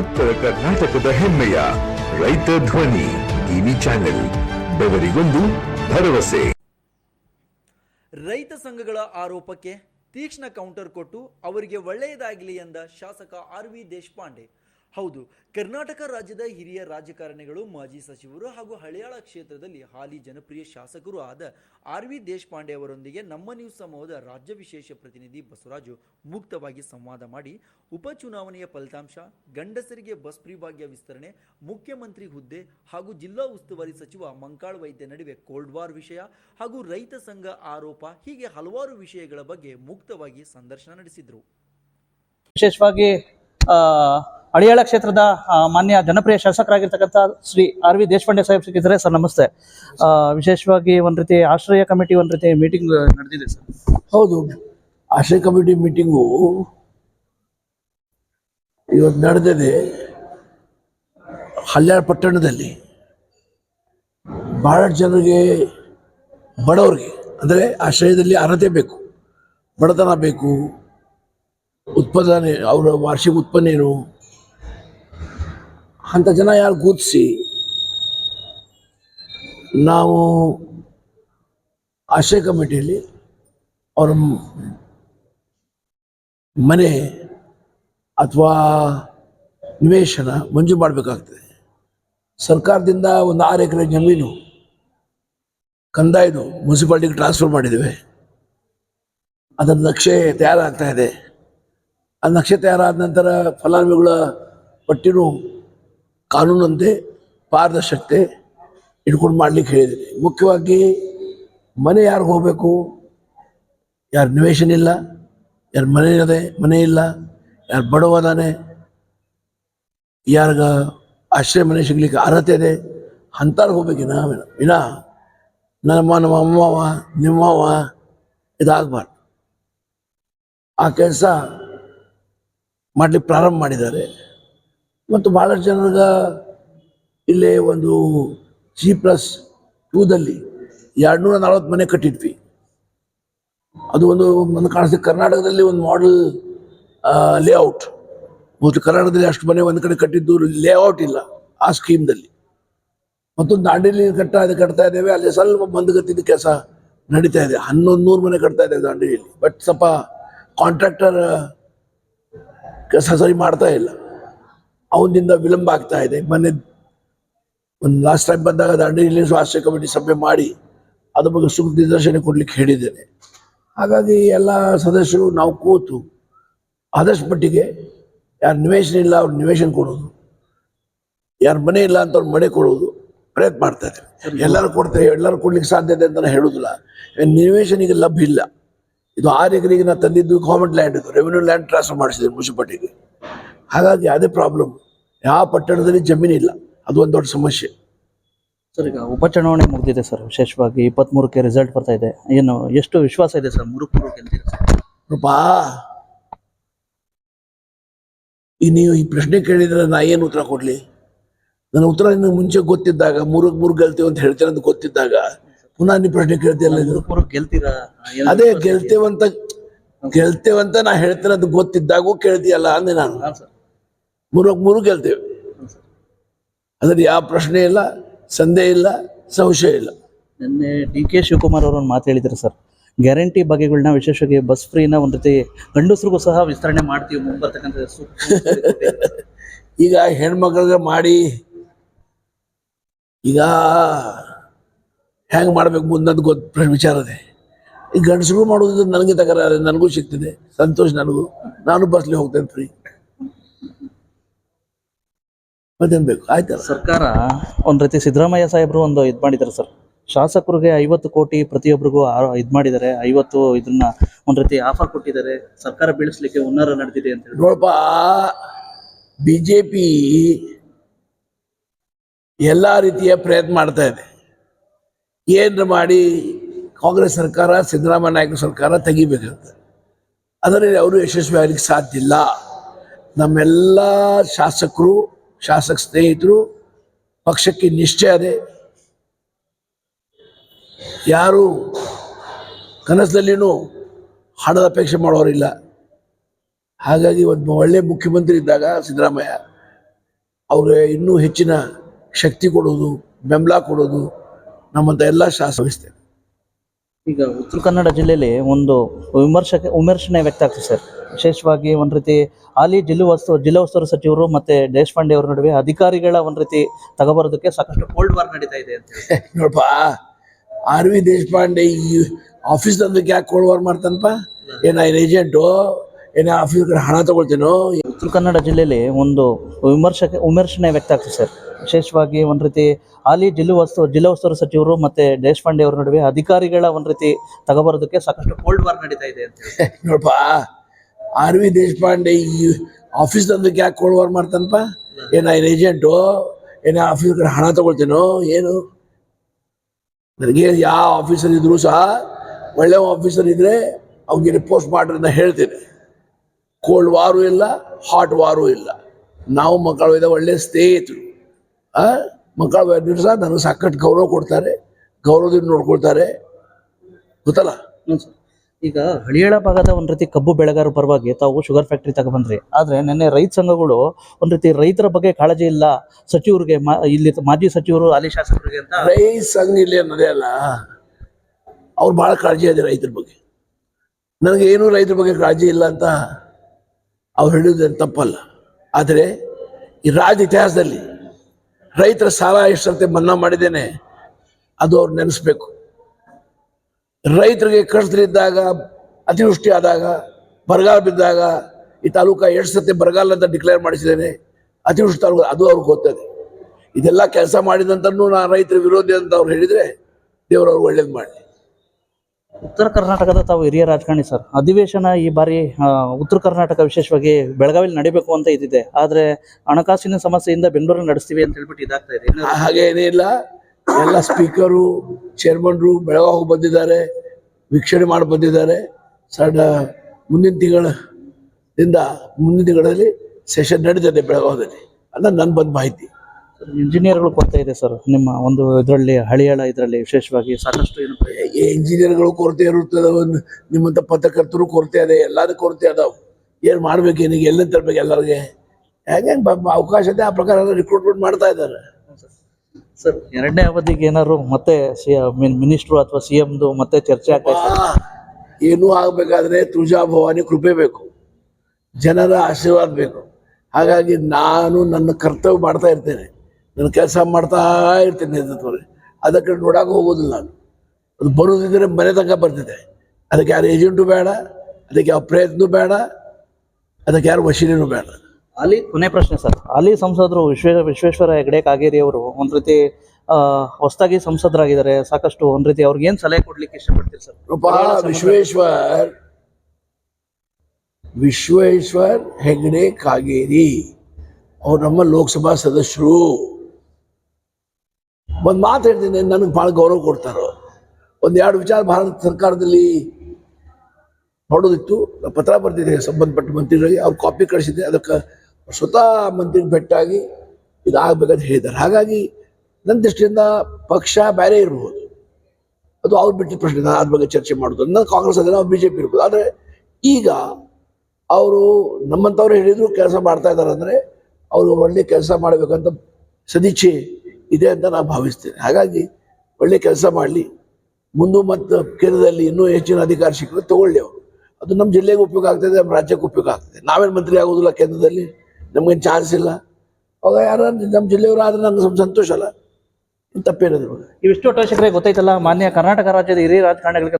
ಉತ್ತರ ಕರ್ನಾಟಕದ ಹೆಮ್ಮೆಯ ರೈತ ಧ್ವನಿ ಟಿವಿ ಚಾನೆಲ್, ಬೆವರಿಗೊಂದು ಭರವಸೆ. ರೈತ ಸಂಘಗಳ ಆರೋಪಕ್ಕೆ ತೀಕ್ಷ್ಣ ಕೌಂಟರ್ ಕೊಟ್ಟು ಅವರಿಗೆ ಒಳ್ಳೆಯದಾಗಲಿ ಎಂದ ಶಾಸಕ ಆರ್ ವಿ ದೇಶಪಾಂಡೆ. ಹೌದು, ಕರ್ನಾಟಕ ರಾಜ್ಯದ ಹಿರಿಯ ರಾಜಕಾರಣಿಗಳು, ಮಾಜಿ ಸಚಿವರು ಹಾಗೂ ಹಳಿಯಾಳ ಕ್ಷೇತ್ರದಲ್ಲಿ ಹಾಲಿ ಜನಪ್ರಿಯ ಶಾಸಕರು ಆದ ಆರ್ ವಿ ದೇಶಪಾಂಡೆ ಅವರೊಂದಿಗೆ ನಮ್ಮ ನ್ಯೂಸ್ ಸಮೂಹದ ರಾಜ್ಯ ವಿಶೇಷ ಪ್ರತಿನಿಧಿ ಬಸವರಾಜು ಮುಕ್ತವಾಗಿ ಸಂವಾದ ಮಾಡಿ ಉಪಚುನಾವಣೆಯ ಫಲಿತಾಂಶ, ಗಂಡಸರಿಗೆ ಬಸ್ ಪ್ರಿಭಾಗ್ಯ ಭಾಗ್ಯ ವಿಸ್ತರಣೆ, ಮುಖ್ಯಮಂತ್ರಿ ಹುದ್ದೆ ಹಾಗೂ ಜಿಲ್ಲಾ ಉಸ್ತುವಾರಿ ಸಚಿವ ಮಂಕಾಳ್ ವೈದ್ಯ ನಡುವೆ ಕೋಲ್ಡ್ ವಾರ್ ವಿಷಯ ಹಾಗೂ ರೈತ ಸಂಘ ಆರೋಪ ಹೀಗೆ ಹಲವಾರು ವಿಷಯಗಳ ಬಗ್ಗೆ ಮುಕ್ತವಾಗಿ ಸಂದರ್ಶನ ನಡೆಸಿದರು. ವಿಶೇಷವಾಗಿ ಅಳಿಯಾಳ ಕ್ಷೇತ್ರದ ಮಾನ್ಯ ಜನಪ್ರಿಯ ಶಾಸಕರಾಗಿರ್ತಕ್ಕಂಥ ಶ್ರೀ ಆರ್ ವಿ ದೇಶಪಾಂಡೆ ಸಾಹೇಬ್ ಸಿಕ್ಕಿದ್ದಾರೆ. ಸರ್, ನಮಸ್ತೆ. ವಿಶೇಷವಾಗಿ ಒಂದ್ ರೀತಿ ಆಶ್ರಯ ಕಮಿಟಿ ಒಂದ್ ರೀತಿ ಮೀಟಿಂಗ್ ನಡೆದಿದೆ, ಸರ್. ಹೌದು. ಆಶ್ರಯ ಕಮಿಟಿ ಮೀಟಿಂಗು ಇವತ್ತು ನಡೆದಿದೆ. ಹಲ್ಯಾಳ ಪಟ್ಟಣದಲ್ಲಿ. ಬಹಳ ಜನರಿಗೆ, ಬಡವರಿಗೆ, ಅಂದರೆ ಆಶ್ರಯದಲ್ಲಿ ಅರ್ಹತೆ ಬೇಕು. ಬಡತನ ಬೇಕು. ಉತ್ಪಾದನೆ, ಅವರ ವಾರ್ಷಿಕ ಉತ್ಪನ್ನ ಏನು? ಅಂಥ ಜನ ಯಾರು ಕೂತ್ಸಿ, ನಾವು ಆಶ್ರಯ ಕಮಿಟಿಯಲ್ಲಿ ಅವರ ಮನೆ ಅಥವಾ ನಿವೇಶನ ಮಂಜೂರು ಮಾಡಬೇಕಾಗ್ತದೆ. ಸರ್ಕಾರದಿಂದ ಒಂದು ಆರು ಎಕರೆ ಜಮೀನು ಕಂದಾಯದು ಮುನ್ಸಿಪಾಲ್ಟಿಗೆ ಟ್ರಾನ್ಸ್ಫರ್ ಮಾಡಿದ್ದೇವೆ. ಅದರ ನಕ್ಷೆ ತಯಾರಾಗ್ತಾ ಇದೆ. ಆ ನಕ್ಷೆ ತಯಾರಾದ ನಂತರ ಫಲಾನುಭವಿಗಳ ಪಟ್ಟಿನೂ ಕಾನೂನಂತೆ ಪಾರದರ್ಶಕತೆ ಇಟ್ಕೊಂಡು ಮಾಡ್ಲಿಕ್ಕೆ ಹೇಳಿದ್ದೀನಿ. ಮುಖ್ಯವಾಗಿ ಮನೆ ಯಾರಿಗೆ ಹೋಗಬೇಕು? ಯಾರು ನಿವೇಶನ ಇಲ್ಲ? ಯಾರು ಮನೆ ಇರದೆ ಮನೆ ಇಲ್ಲ? ಯಾರು ಬಡವದಾನೆ ಯಾರಿಗ ಆಶ್ರಯ ಮನೆ ಸಿಗ್ಲಿಕ್ಕೆ ಅರ್ಹತೆ ಇದೆ? ಅಂತಾರು ಹೋಗ್ಬೇಕಿನ ವಿನ ನಮ್ಮ ನಮ್ಮ ಅಮ್ಮವ ನಿಮ್ಮವ ಇದಾಗಬಾರ್ದು. ಆ ಕೆಲಸ ಮಾಡಲಿಕ್ಕೆ ಪ್ರಾರಂಭ ಮಾಡಿದ್ದಾರೆ. ಮತ್ತು ಭಾಳಷ್ಟು ಜನರಿಗೆ ಇಲ್ಲೇ ಒಂದು ಜಿ ಪ್ಲಸ್ ಟೂದಲ್ಲಿ ಎರಡ್ನೂರ ನಲವತ್ತು ಮನೆ ಕಟ್ಟಿದ್ವಿ. ಅದು ಒಂದು ಒಂದು ಕಾಣಿಸ್ತದೆ ಕರ್ನಾಟಕದಲ್ಲಿ ಒಂದು ಮಾಡೆಲ್ ಲೇಔಟ್ ಮತ್ತು ಕರ್ನಾಟಕದಲ್ಲಿ ಅಷ್ಟು ಮನೆ ಒಂದು ಕಡೆ ಕಟ್ಟಿದ್ದು ಲೇಔಟ್ ಇಲ್ಲ, ಆ ಸ್ಕೀಮ್ದಲ್ಲಿ ಮತ್ತೊಂದು ದಾಂಡೇಲಿ ಕಟ್ಟ ಅದು ಕಟ್ತಾ ಇದ್ದೇವೆ. ಅಲ್ಲಿ ಸ್ವಲ್ಪ ಮಂದಗತ್ತಿದ ಕೆಲಸ ನಡೀತಾ ಇದೆ. ಹನ್ನೊಂದು ನೂರು ಮನೆ ಕಟ್ತಾ ಇದ್ದೇವೆ ದಾಂಡೇಲಿಯಲ್ಲಿ. ಬಟ್ ಸ್ವಲ್ಪ ಕಾಂಟ್ರಾಕ್ಟರ್ ಕೆಲಸ ಸರಿ ಮಾಡ್ತಾ ಇಲ್ಲ. ಅವನಿಂದ ವಿಳಂಬ ಆಗ್ತಾ ಇದೆ. ಮೊನ್ನೆ ಒಂದು ಲಾಸ್ಟ್ ಟೈಮ್ ಬಂದಾಗ ದಾಂಡೇಲಿ ಸ್ವಾಸ್ಥ್ಯ ಕಮಿಟಿ ಸಭೆ ಮಾಡಿ ಅದ್ರ ಬಗ್ಗೆ ಸುಖ ನಿದರ್ಶನ ಕೊಡ್ಲಿಕ್ಕೆ ಹೇಳಿದ್ದೇನೆ. ಹಾಗಾಗಿ ಎಲ್ಲ ಸದಸ್ಯರು ನಾವು ಕೂತು ಆದಷ್ಟು ಮಟ್ಟಿಗೆ ಯಾರು ನಿವೇಶನ ಇಲ್ಲ ಅವ್ರು ನಿವೇಶನ ಕೊಡೋದು. ಯಾರು ಮನೆ ಇಲ್ಲ ಅಂತ ಅವ್ರು ಮನೆ ಕೊಡೋದು ಪ್ರಯತ್ನ ಮಾಡ್ತಾ ಇದ್ದೇವೆ. ಎಲ್ಲರೂ ಕೊಡ್ತೇವೆ ಎಲ್ಲರೂ ಕೊಡ್ಲಿಕ್ಕೆ ಸಾಧ್ಯತೆ ಅಂತ ಹೇಳೋದಿಲ್ಲ. ನಿವೇಶನ ಈಗ ಲಭ್ಯ ಇಲ್ಲ. ಇದು ಆರು ಎಕರೆಗೆ ನಾನು ತಂದಿದ್ದು ಗೌರ್ಮೆಂಟ್ ಲ್ಯಾಂಡ್ ಇದು. ರೆವಿನ್ಯೂ ಲ್ಯಾಂಡ್ ಟ್ರಾನ್ಸ್ಫರ್ ಮಾಡಿಸಿದೆ ಮುನ್ಸಿಪಾಲ್ಟಿಗೆ. ಹಾಗಾಗಿ ಅದೇ ಪ್ರಾಬ್ಲಮ್ ಯಾವ ಪಟ್ಟಣದಲ್ಲಿ ಜಮೀನಿಲ್ಲ ಅದು ಒಂದು ದೊಡ್ಡ ಸಮಸ್ಯೆ. ಸರ್ ಈಗ ಉಪಚುನಾವಣೆ ಮುಗಿದಿದೆ ಸರ್ ವಿಶೇಷವಾಗಿ ಇಪ್ಪತ್ಮೂರಕ್ಕೆ ರಿಸಲ್ಟ್ ಬರ್ತಾ ಇದೆ. ಏನು ಎಷ್ಟು ವಿಶ್ವಾಸ ಇದೆ ಸರ್ ಮುರುಕು ಮೂರು ಗೆಲ್ತೀರಾ ಸರ್? ರೂಪಾ ಈ ನೀವು ಈ ಪ್ರಶ್ನೆ ಕೇಳಿದ್ರೆ ನಾ ಏನು ಉತ್ತರ ಕೊಡ್ಲಿ? ನನ್ನ ಉತ್ತರ ನಿನಗೆ ಮುಂಚೆ ಗೊತ್ತಿದ್ದಾಗ ಮೂರಕ್ಕೆ ಮೂರು ಗೆಲ್ತೇವೆ ಅಂತ ಹೇಳ್ತೇನೆ ಅಂತ ಗೊತ್ತಿದ್ದಾಗ ಪುನಃ ನೀವು ಪ್ರಶ್ನೆ ಕೇಳ್ತೀಯಲ್ಲ ಇದು? ಮೂರು ಗೆಲ್ತೀರಾ? ಏನು ಅದೇ ಗೆಲ್ತೇವಂತ ಗೆಲ್ತೇವಂತ ನಾ ಹೇಳ್ತೇನೆ ಅದು ಗೊತ್ತಿದ್ದಾಗೂ ಕೇಳ್ತೀಯಲ್ಲ ಅಂದೆ ನಾನು. ಹಾಂ ಸರ್. ಮೂರಕ್ಕೆ ಮೂರು ಗೆಲ್ತೇವೆ ಅದರಲ್ಲಿ ಯಾವ ಪ್ರಶ್ನೆ ಇಲ್ಲ ಸಂದೇಹ ಇಲ್ಲ ಸಂಶಯ ಇಲ್ಲ. ನಿನ್ನೆ ಡಿ ಕೆ ಶಿವಕುಮಾರ್ ಅವರು ಒಂದು ಮಾತು ಹೇಳಿದ್ರು ಸರ್. ಗ್ಯಾರಂಟಿ ಬಗೆಗಳನ್ನ ವಿಶೇಷವಾಗಿ ಬಸ್ ಫ್ರೀನ ಒಂದು ರೀತಿ ಗಂಡಸ್ರಿಗೂ ಸಹ ವಿಸ್ತರಣೆ ಮಾಡ್ತೀವಿ ಮುಂಬರ್ತಕ್ಕಂಥ ಈಗ ಹೆಣ್ಮಕ್ಳಿಗೆ ಮಾಡಿ ಈಗ ಹೆಂಗೆ ಮಾಡ್ಬೇಕು ಮುಂದಂತ ಗೊತ್ತ ವಿಚಾರ ಇದೆ. ಈಗ ಗಂಡಸರು ಮಾಡೋದು ನನಗೆ ತಕರಾರೆ ನನಗೂ ಸಿಗ್ತಿದೆ. ಸಂತೋಷ ನನಗೂ. ನಾನು ಬಸ್ಲಿ ಹೋಗ್ತೇನೆ ಫ್ರೀ ಮತ್ತೇನು ಬೇಕು. ಆಯ್ತಲ್ಲ? ಸರ್ಕಾರ ಒಂದ್ ರೀತಿ ಸಿದ್ದರಾಮಯ್ಯ ಸಾಹೇಬರು ಒಂದು ಇದ್ ಮಾಡಿದ್ದಾರೆ ಸರ್. ಶಾಸಕರಿಗೆ ಐವತ್ತು ಕೋಟಿ ಪ್ರತಿಯೊಬ್ಬರಿಗೂ ಇದ್ ಮಾಡಿದ್ದಾರೆ ಐವತ್ತು ಇದನ್ನ ಒಂದ್ ರೀತಿ ಆಫರ್ ಕೊಟ್ಟಿದ್ದಾರೆ. ಸರ್ಕಾರ ಬೀಳಿಸ್ಲಿಕ್ಕೆ ಹುನ್ನಾರ ನಡೆದಿದೆ ಅಂತ ಹೇಳಿ. ನೋಡಪ್ಪ ಬಿಜೆಪಿ ಜೆ ಪಿ ಎಲ್ಲ ರೀತಿಯ ಪ್ರಯತ್ನ ಮಾಡ್ತಾ ಇದೆ. ಏನ್ರ ಮಾಡಿ ಕಾಂಗ್ರೆಸ್ ಸರ್ಕಾರ ಸಿದ್ದರಾಮಯ್ಯ ನಾಯಕ ಸರ್ಕಾರ ತೆಗಿಬೇಕಂತ. ಅದರಲ್ಲಿ ಅವರು ಯಶಸ್ವಿ ಆಗಲಿಕ್ಕೆ ಸಾಧ್ಯ ಇಲ್ಲ. ನಮ್ಮೆಲ್ಲ ಶಾಸಕರು ಶಾಸಕ ಸ್ನೇಹಿತರು, ಪಕ್ಷಕ್ಕೆ ನಿಶ್ಚಯ ಇದೆ ಯಾರು ಕನಸಲ್ಲಿನೂ ಹಣದ ಅಪೇಕ್ಷೆ ಮಾಡೋರಿಲ್ಲ ಹಾಗಾಗಿ ಒಂದು ಒಳ್ಳೆ ಮುಖ್ಯಮಂತ್ರಿ ಇದ್ದಾಗ ಸಿದ್ದರಾಮಯ್ಯ ಅವ್ರಿಗೆ ಇನ್ನೂ ಹೆಚ್ಚಿನ ಶಕ್ತಿ ಕೊಡೋದು ಬೆಂಬಲ ಕೊಡೋದು ನಮ್ಮಂಥ ಎಲ್ಲ ಶಾಸವಿಸ್ತೇವೆ ಈಗ ಉತ್ತರ ಕನ್ನಡ ಜಿಲ್ಲೆಯಲ್ಲಿ ಒಂದು ವಿಮರ್ಶಕ ವಿಮರ್ಶನೆ ವ್ಯಕ್ತ ಆಗ್ತದೆ ಸರ್. ವಿಶೇಷವಾಗಿ ಒಂದು ರೀತಿ ಹಾಲಿ ಜಿಲ್ಲಾ ವಸ್ತು ಜಿಲ್ಲಾ ಉಸ್ತುವಾರಿ ಸಚಿವರು ಮತ್ತೆ ದೇಶಪಾಂಡೆ ಅವರ ನಡುವೆ ಅಧಿಕಾರಿಗಳ ಒಂದು ರೀತಿ ತಗೋಬರೋದಕ್ಕೆ ಸಾಕಷ್ಟು ಕೋಲ್ಡ್ ವಾರ್ ನಡೀತಾ ಇದೆ ಅಂತ. ನೋಡಪ್ಪ ಆರ್ ವಿ ದೇಶಪಾಂಡೆ ಈ ಆಫೀಸ್ ತಂದಕ್ಕೆ ಯಾಕೆ ಕೋಲ್ಡ್ ವಾರ್ ಮಾಡ್ತಾನಪ್ಪ? ಏನ ಏಜೆಂಟು ಏನ ಆಫೀಸ್ ಹಣ ತಗೊಳ್ತೇನೋ? ಉತ್ತರ ಕನ್ನಡ ಜಿಲ್ಲೆಯಲ್ಲಿ ಒಂದು ವಿಮರ್ಶಕ ವಿಮರ್ಶನೆ ವ್ಯಕ್ತ ಆಗ್ತದೆ ಸರ್. ವಿಶೇಷವಾಗಿ ಒಂದ್ ರೀತಿ ಹಾಲಿ ಜಿಲ್ಲಾ ವಸ್ತು ಜಿಲ್ಲಾ ಉಸ್ತುವಾರಿ ಸಚಿವರು ಮತ್ತೆ ದೇಶಪಾಂಡೆ ಅವರ ನಡುವೆ ಅಧಿಕಾರಿಗಳ ಒಂದ್ ರೀತಿ ತಗೋಬರೋದಕ್ಕೆ ಸಾಕಷ್ಟು ಕೋಲ್ಡ್ ವಾರ್ ನಡೀತಾ ಇದೆ ಅಂತ. ನೋಡಪ್ಪ ಆರ್ ವಿ ದೇಶಪಾಂಡೆ ಈ ಆಫೀಸ್ ತಂದಕ್ಕೆ ಯಾಕೆ ಕೋಲ್ಡ್ ವಾರ್ ಮಾಡ್ತಾನಪ್ಪ? ಏನ ಏಜೆಂಟು ಏನ ಆಫೀಸ್ ಕಡೆ ಹಣ ತಗೊಳ್ತೇನೋ? ಏನು? ನನಗೆ ಯಾವ ಆಫೀಸರ್ ಇದ್ರು ಸಹ ಒಳ್ಳೆ ಆಫೀಸರ್ ಇದ್ರೆ ಅವ್ನಿಗೆ ರಿಪೋಸ್ಟ್ ಮಾಡ್ರಿ ಅಂತ ಹೇಳ್ತೇನೆ. ಕೋಲ್ಡ್ ವಾರು ಇಲ್ಲ ಹಾಟ್ ವಾರು ಇಲ್ಲ. ನಾವು ಮಕ್ಕಳು ಇದೆ ಒಳ್ಳೆ ಸ್ನೇಹಿತರು. ಆ? ಮಕ್ಕಳ ಸಹ ನನಗೆ ಸಾಕಷ್ಟು ಗೌರವ ಕೊಡ್ತಾರೆ ಗೌರವದಿಂದ ನೋಡ್ಕೊಳ್ತಾರೆ. ಗೊತ್ತಲ್ಲ? ಈಗ ಹಳಿಯಾಳ ಭಾಗದ ಒಂದ್ ರೀತಿ ಕಬ್ಬು ಬೆಳೆಗಾರ ಪರವಾಗಿ ತಾವು ಶುಗರ್ ಫ್ಯಾಕ್ಟರಿ ತಗೊಂಡ್ಬಂದ್ರಿ. ಆದ್ರೆ ನಿನ್ನೆ ರೈತ ಸಂಘಗಳು ಒಂದ್ ರೀತಿ ರೈತರ ಬಗ್ಗೆ ಕಾಳಜಿ ಇಲ್ಲ. ಸಚಿವರಿಗೆ ಇಲ್ಲಿ ಮಾಜಿ ಸಚಿವರು ಹಾಲಿ ಶಾಸಕರಿಗೆ ಅಂತ ರೈತ ಸಂಘ ಇಲ್ಲಿ ಅನ್ನೋದೇ ಅಲ್ಲ. ಅವ್ರು ಬಹಳ ಕಾಳಜಿ ಇದೆ ರೈತರ ಬಗ್ಗೆ. ನನಗೆ ಏನು ರೈತರ ಬಗ್ಗೆ ಕಾಳಜಿ ಇಲ್ಲ ಅಂತ ಅವ್ರು ಹೇಳೋದೇನು ತಪ್ಪಲ್ಲ. ಆದರೆ ಈ ರಾಜ ಇತಿಹಾಸದಲ್ಲಿ ರೈತರ ಸಾಲ ಎಷ್ಟಂತೆ ಮನ್ನಾ ಮಾಡಿದ್ದೇನೆ, ಅದು ಅವ್ರು ನೆನೆಸ್ಬೇಕು. ರೈತರಿಗೆ ಕಷ್ಟದಲ್ಲಿದ್ದಾಗ ಅತಿವೃಷ್ಟಿ ಆದಾಗ, ಬರಗಾಲ ಬಿದ್ದಾಗ, ಈ ತಾಲೂಕು ಎಷ್ಟು ಸತಿ ಬರಗಾಲ ಅಂತ ಡಿಕ್ಲೇರ್ ಮಾಡಿಸಿದ್ದೇನೆ, ಅತಿವೃಷ್ಟಿ ತಾಲೂಕು ಅದು ಅವ್ರಿಗೆ ಗೊತ್ತದೆ. ಇದೆಲ್ಲ ಕೆಲಸ ಮಾಡಿದಂತನೂ ನಾನು ರೈತರ ವಿರೋಧಿ ಅಂತ ಅವ್ರು ಹೇಳಿದ್ರೆ ದೇವರವ್ರು ಒಳ್ಳೇದು ಮಾಡಲಿ. ಉತ್ತರ ಕರ್ನಾಟಕದ ತಾವು ಹಿರಿಯ ರಾಜಕಾರಣಿ ಸರ್. ಅಧಿವೇಶನ ಈ ಬಾರಿ ಉತ್ತರ ಕರ್ನಾಟಕ ವಿಶೇಷವಾಗಿ ಬೆಳಗಾವಿಲಿ ನಡಿಬೇಕು ಅಂತ ಇದ್ದಿದೆ ಆದ್ರೆ ಹಣಕಾಸಿನ ಸಮಸ್ಯೆಯಿಂದ ಬೆಂಗಳೂರಲ್ಲಿ ನಡೆಸ್ತೀವಿ ಅಂತ ಹೇಳ್ಬಿಟ್ಟು ಇದಾಗ್ತಾ ಇದೆ. ಇನ್ನು ಹಾಗೆ ಏನೇ ಇಲ್ಲ. ಎಲ್ಲ ಸ್ಪೀಕರು, ಚೇರ್ಮನ್ರು ಬೆಳಗಾವಿ ಬಂದಿದ್ದಾರೆ. ವೀಕ್ಷಣೆ ಮಾಡಿ ಬಂದಿದ್ದಾರೆ. ಸಣ್ಣ ಮುಂದಿನ ತಿಂಗಳಿಂದ ಮುಂದಿನ ತಿಂಗಳಲ್ಲಿ ಸೆಷನ್ ನಡೀತದೆ ಬೆಳಗಾವದಲ್ಲಿ ಅಂತ ನನ್ನ ಬಂದ ಮಾಹಿತಿ. ಇಂಜಿನಿಯರ್ಗಳು ಕೊರತೆ ಇದೆ ಸರ್. ನಿಮ್ಮ ಒಂದು ಇದರಲ್ಲಿ ಹಳಿಯಾಳ ಇದರಲ್ಲಿ ವಿಶೇಷವಾಗಿ ಸಾಕಷ್ಟು ಏನು ಈ ಇಂಜಿನಿಯರ್ಗಳು ಕೊರತೆ ಇರುತ್ತದೆ. ಒಂದು ನಿಮ್ಮಂಥ ಪತ್ರಕರ್ತರು ಕೊರತೆ ಅದೇ. ಎಲ್ಲರೂ ಕೊರತೆ ಅದಾವೆ. ಏನು ಮಾಡ್ಬೇಕು ಏನಿಗೆ ಎಲ್ಲ ತರಬೇಕು ಎಲ್ಲರಿಗೆ? ಹೆಂಗೆ ಅವಕಾಶ ಇದೆ? ಆ ಪ್ರಕಾರ ರಿಕ್ರೂಟ್ಮೆಂಟ್ ಮಾಡ್ತಾ ಇದ್ದಾರೆ. ಸರ್. ಎರಡನೇ ಅವಧಿಗೆ ಏನಾದ್ರು ಮತ್ತೆ ಮಿನಿಸ್ಟ್ರು ಅಥವಾ ಸಿ ಎಮ್ದು ಮತ್ತೆ ಚರ್ಚೆ ಆಗ್ತಾ ಏನೂ ಆಗಬೇಕಾದ್ರೆ ತುಳಜಾ ಭವಾನಿ ಕೃಪೆ ಬೇಕು. ಜನರ ಆಶೀರ್ವಾದ ಬೇಕು. ಹಾಗಾಗಿ ನಾನು ನನ್ನ ಕರ್ತವ್ಯ ಮಾಡ್ತಾ ಇರ್ತೇನೆ. ನನ್ನ ಕೆಲಸ ಮಾಡ್ತಾ ಇರ್ತೀನಿ ನೇತೃತ್ವದಲ್ಲಿ ಅದಕ್ಕೆ ನೋಡಕ್ಕೆ ಹೋಗೋದಿಲ್ಲ ನಾನು. ಅದು ಬರೋದಿದ್ರೆ ಮನೆ ತನಕ ಬರ್ತಿದೆ ಅದಕ್ಕೆ ಯಾರು ಏಜೆಂಟು ಬೇಡ ಅದಕ್ಕೆ ಯಾವ ಪ್ರಯತ್ನ ಬೇಡ ಅದಕ್ಕೆ ಯಾರು ವಶೀಲಿನೂ ಬೇಡ. ಅಲ್ಲಿ ಕೊನೆ ಪ್ರಶ್ನೆ ಸರ್. ಅಲ್ಲಿ ಸಂಸದರು ವಿಶ್ವೇ ವಿಶ್ವೇಶ್ವರ ಹೆಗಡೆ ಕಾಗೇರಿ ಅವರು ಒಂದು ರೀತಿ ಹೊಸದಾಗಿ ಸಂಸದರಾಗಿದ್ದಾರೆ. ಸಾಕಷ್ಟು ಒಂದ್ ರೀತಿ ಅವ್ರಿಗೆ ಏನು ಸಲಹೆ ಕೊಡ್ಲಿಕ್ಕೆ ಇಷ್ಟಪಡ್ತೀರಿ ಸರ್? ರೂಪಾ ವಿಶ್ವೇಶ್ವರ್ ವಿಶ್ವೇಶ್ವರ್ ಹೆಗಡೆ ಕಾಗೇರಿ. ಅವ್ರು ನಮ್ಮ ಲೋಕಸಭಾ ಸದಸ್ಯರು. ಒಂದು ಮಾತು ಹೇಳ್ತೀನಿ, ನನಗೆ ಭಾಳ ಗೌರವ ಕೊಡ್ತಾರೋ? ಒಂದು ಎರಡು ವಿಚಾರ ಭಾರತ ಸರ್ಕಾರದಲ್ಲಿ ಮಾಡೋದಿತ್ತು ಪತ್ರ ಬರ್ತಿದ್ದೆ ಸಂಬಂಧಪಟ್ಟ ಮಂತ್ರಿಗಳಿಗೆ, ಅವ್ರು ಕಾಪಿ ಕಳಿಸಿದ್ದೆ. ಅದಕ್ಕೆ ಸ್ವತಃ ಮಂತ್ರಿಗೆ ಭೇಟಿಯಾಗಿ ಇದಾಗಬೇಕಂತ ಹೇಳಿದ್ದಾರೆ. ಹಾಗಾಗಿ ನನ್ನ ದೃಷ್ಟಿಯಿಂದ ಪಕ್ಷ ಬೇರೆ ಇರ್ಬೋದು. ಅದು ಅವ್ರು ಬಿಟ್ಟಿದ ಪ್ರಶ್ನೆ, ನಾನು ಅದ್ರ ಬಗ್ಗೆ ಚರ್ಚೆ ಮಾಡೋದು. ನಾನು ಕಾಂಗ್ರೆಸ್ ಅದನ್ನು ನಾವು ಬಿ ಜೆ ಪಿ ಇರ್ಬೋದು. ಆದರೆ ಈಗ ಅವರು ನಮ್ಮಂಥವ್ರು ಹೇಳಿದ್ರು, ಕೆಲಸ ಮಾಡ್ತಾ ಇದ್ದಾರೆ ಅಂದರೆ ಅವರು ಒಳ್ಳೆ ಕೆಲಸ ಮಾಡಬೇಕಂತ ಸದಿಚ್ಛೆ ಇದೆ ಅಂತ ನಾನು ಭಾವಿಸ್ತೇನೆ ಹಾಗಾಗಿ ಒಳ್ಳೆ ಕೆಲಸ ಮಾಡಲಿ. ಮುಂದೆ ಮತ್ತು ಕೇಂದ್ರದಲ್ಲಿ ಇನ್ನೂ ಹೆಚ್ಚಿನ ಅಧಿಕಾರ ಸಿಕ್ಕರೆ ತಗೊಳ್ಳಿ ಅವರು. ಅದು ನಮ್ಮ ಜಿಲ್ಲೆಗೆ ಉಪಯೋಗ ಆಗ್ತದೆ ನಮ್ಮ ರಾಜ್ಯಕ್ಕೆ ಉಪಯೋಗ ಆಗ್ತದೆ ನಾವೇನು ಮಂತ್ರಿ ಆಗೋದಿಲ್ಲ ಕೇಂದ್ರದಲ್ಲಿ, ನಮಗೇನು ಚಾನ್ಸ್ ಇಲ್ಲ. ಅವಾಗ ಯಾರು ನಮ್ಮ ಜಿಲ್ಲೆಯವರು ಆದರೆ ನಂಗೆ ಸ್ವಲ್ಪ ಸಂತೋಷ ಅಲ್ಲ. ತಪ್ಪೇನದು ಇವಿಷ್ಟು ಟೋಷಕರೇ ಗೊತ್ತೈತಲ್ಲ ಮಾನ್ಯ ಕರ್ನಾಟಕ ರಾಜ್ಯದ ಹಿರಿಯ ರಾಜಕಾರಣಿಗಳಿಗೆ